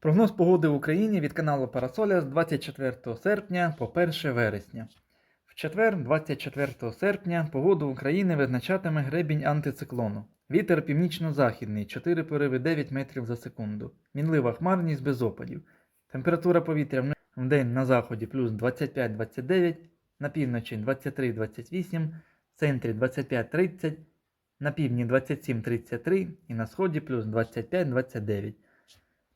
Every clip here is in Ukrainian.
Прогноз погоди в Україні від каналу Парасоля з 24 серпня по 1 вересня. В четвер, 24 серпня, погоду України визначатиме гребінь антициклону. Вітер північно-західний 4 пориви 9 метрів за секунду. Мінлива хмарність без опадів. Температура повітря в день на заході плюс 25-29, на півночі 23-28, в центрі 25-30, на півдні 27-33 і на сході плюс 25-29.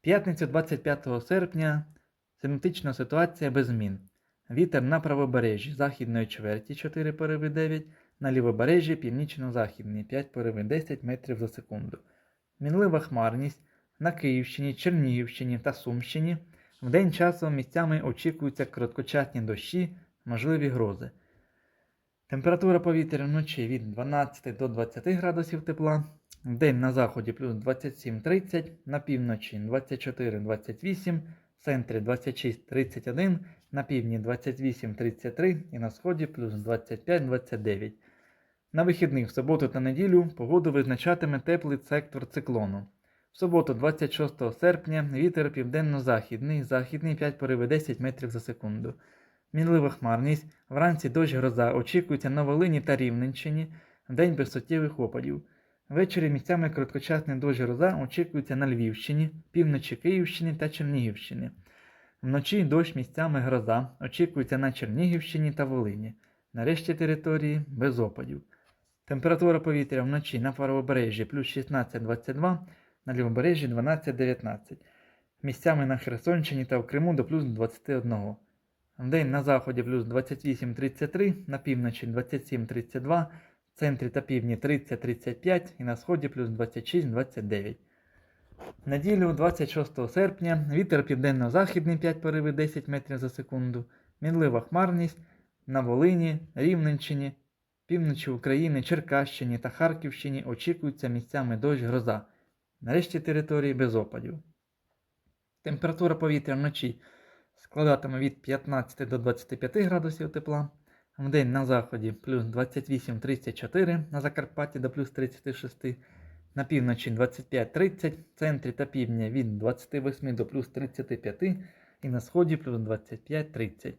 П'ятницю 25 серпня синоптична ситуація без змін. Вітер на правобережжі західної чверті 4 пориви 9, на лівобережжі північно-західний 5 пориви 10 метрів за секунду. Мінлива хмарність на Київщині, Чернігівщині та Сумщині. В день часом місцями очікуються короткочасні дощі, можливі грози. Температура повітря вночі від 12 до 20 градусів тепла. Вдень на заході плюс 27-30, на півночі 24-28, в центрі 26-31, на півдні 28-33 і на сході плюс 25-29. На вихідних в суботу та неділю погоду визначатиме теплий сектор циклону. В суботу 26 серпня вітер південно-західний, західний 5 пориви 10 метрів за секунду. Мінлива хмарність, вранці дощ гроза очікується на Волині та Рівненщині, вдень без суттєвих опадів. Ввечері місцями короткочасний дощ гроза очікується на Львівщині, півночі Київщини та Чернігівщини. Вночі дощ місцями гроза очікується на Чернігівщині та Волині. На решті території без опадів. Температура повітря вночі на правобережжі плюс 16-22, на лівобережжі 12-19. Місцями на Херсонщині та в Криму до плюс 21. Вдень на заході плюс 28-33, на півночі 27-32, в центрі та півдні 30-35 і на сході плюс 26-29. В Неділю 26 серпня вітер південно-західний 5 пориви 10 метрів за секунду, мінлива хмарність на Волині, Рівненщині, півночі України, Черкащині та Харківщині очікується місцями дощ гроза. Нарешті території без опадів. Температура повітря вночі складатиме від 15 до 25 градусів тепла. Вдень на заході. Плюс 28-34, на Закарпатті до плюс 36, на півночі 25-30, в центрі та півдня від 28 до плюс 35 і на сході плюс 25-30.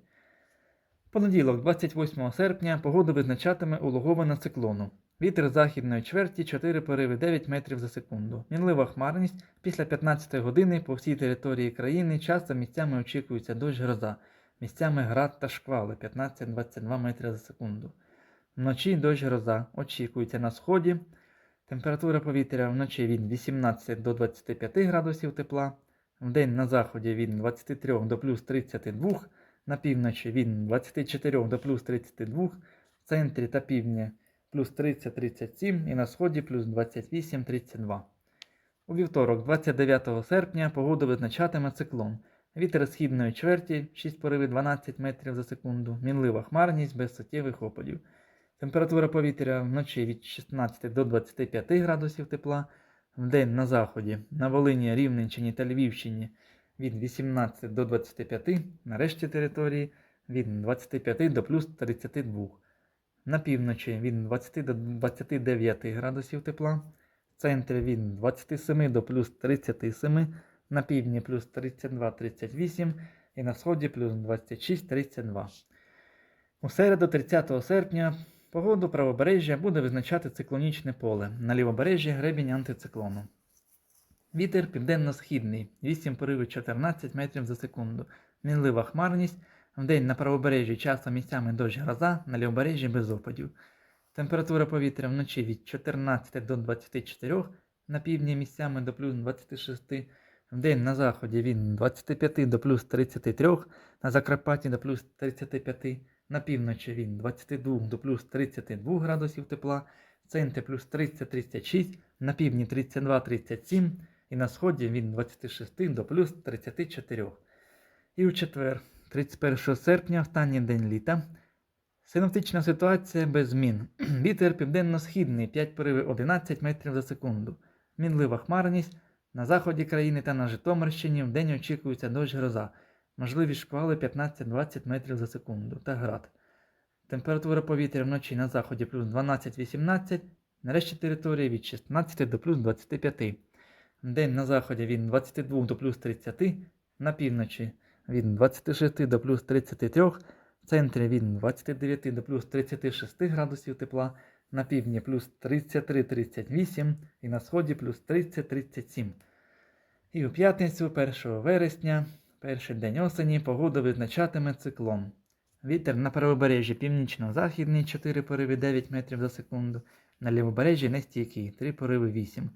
Понеділок, 28 серпня, погоду визначатиме улогована циклону. Вітер західної чверті 4 пориви 9 метрів за секунду. Мінлива хмарність. Після 15 години по всій території країни часто місцями очікується дощ гроза, місцями град та шквали 15-22 метри за секунду. Вночі дощ гроза очікується на сході. Температура повітря вночі від 18 до 25 градусів тепла, вдень на заході від 23 до плюс 32, на півночі від 24 до плюс 32, в центрі та півдні плюс 30-37 і на сході плюс 28-32. У вівторок, 29 серпня, погоду визначатиме циклон. Вітер східної чверті 6 пориви 12 метрів за секунду, мінлива хмарність без суттєвих опадів. Температура повітря вночі від 16 до 25 градусів тепла, вдень на заході, на Волині, Рівненщині та Львівщині від 18 до 25, на решті території від 25 до плюс 32. На півночі від 20 до 29 градусів тепла, в центрі від 27 до плюс 37, на півдні плюс 32-38 і на сході плюс 26-32. У середу 30 серпня погоду правобережжя буде визначати циклонічне поле, на лівобережжі гребінь антициклону. Вітер південно-східний 8 пориви 14 метрів за секунду, мінлива хмарність. Вдень на правобережжі часом місцями дощ гроза, на лівобережжі без опадів. Температура повітря вночі від 14 до 24, на півдні місцями до плюс 26, вдень на заході від 25 до плюс 33, на Закарпатті до плюс 35, на півночі від 22 до плюс 32 градусів тепла, в центрі плюс 30-36, на півдні 32-37 і на сході від 26 до плюс 34. І у четвер. 31 серпня, останній день літа. Синоптична ситуація без змін. Вітер південно-східний 5 пориви 11 метрів за секунду. Мінлива хмарність. На заході країни та на Житомирщині вдень очікується дощ гроза. Можливі шквали 15-20 метрів за секунду та град. Температура повітря вночі на заході плюс 12-18, на решті території від 16 до плюс 25. День на заході від 22 до плюс 30, на півночі від 26 до плюс 33, в центрі від 29 до плюс 36 градусів тепла, на півдні плюс 33-38 і на сході плюс 30-37. І у п'ятницю 1 вересня, перший день осені, погоду визначатиме циклон. Вітер на правобережжі північно-західний 4 пориви 9 метрів за секунду, на лівобережжі нестійкий 3 пориви 8.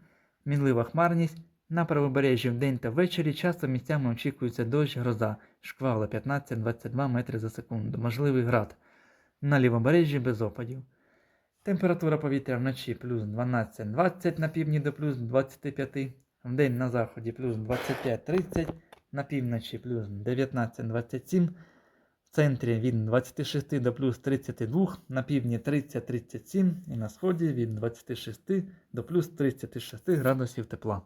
Мінлива хмарність. На правобережжі вдень та ввечері часто місцями очікується дощ, гроза, шквали 15-22 метри за секунду, можливий град. На лівобережжі без опадів. Температура повітря вночі плюс 12-20 на півдні до плюс 25, вдень на заході плюс 25-30, на півночі плюс 19-27, в центрі від 26 до плюс 32, на півдні 30-37 і на сході від 26 до плюс 36 градусів тепла.